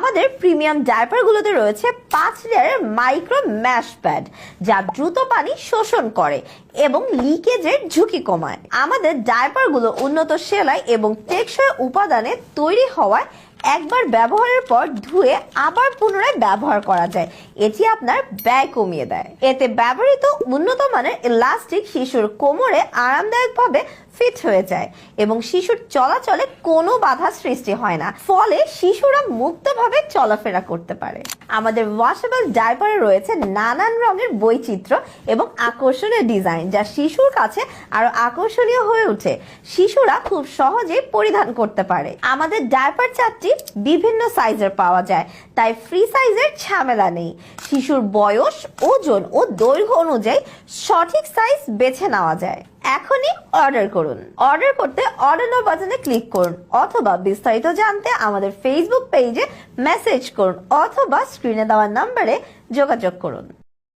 আমাদের প্রিমিয়াম ডাইপারগুলোতে রয়েছে পাঁচ লেয়ারের মাইক্রো ম্যাশ প্যাড যা দ্রুত পানি শোষণ করে এবং লিকেজের ঝুঁকি কমায়। আমাদের ডাইপারগুলো উন্নত সেলাই এবং টেকসই উপাদানে তৈরি হওয়ায় একবার ব্যবহারের পর ধুয়ে আবার পুনরায় ব্যবহার করা যায়। এটি আপনার ব্যয় কমিয়ে দেয়। এতে ব্যবহৃত উন্নত মানের ইলাস্টিক শিশুর কোমরে আরামদায়কভাবে ফিট হয়ে যায় এবং শিশুর চলাচলে কোনো বাধা সৃষ্টি হয় না। ফলে শিশুরা মুক্তভাবে চলাফেরা করতে পারে। আমাদের ওয়াশেবল ডাইপারে রয়েছে নানান রঙের বৈচিত্র্য এবং আকর্ষণীয় ডিজাইন যা শিশুর কাছে আরও আকর্ষণীয় হয়ে ওঠে। শিশুরা খুব সহজেই পরিধান করতে পারে। আমাদের ডাইপার চারটি বিভিন্ন সাইজের পাওয়া যায়, তাই ফ্রি সাইজের ঝামেলা নেই। শিশুর বয়স, ওজন ও দৈর্ঘ্য অনুযায়ী সঠিক সাইজ বেছে নেওয়া যায়। এখনই অর্ডার করুন। অর্ডার করতে অর্ডার নাও বাটনে ক্লিক করুন, অথবা বিস্তারিত জানতে আমাদের ফেসবুক পেজে মেসেজ করুন, অথবা স্ক্রিনে দেওয়া নাম্বারে যোগাযোগ করুন।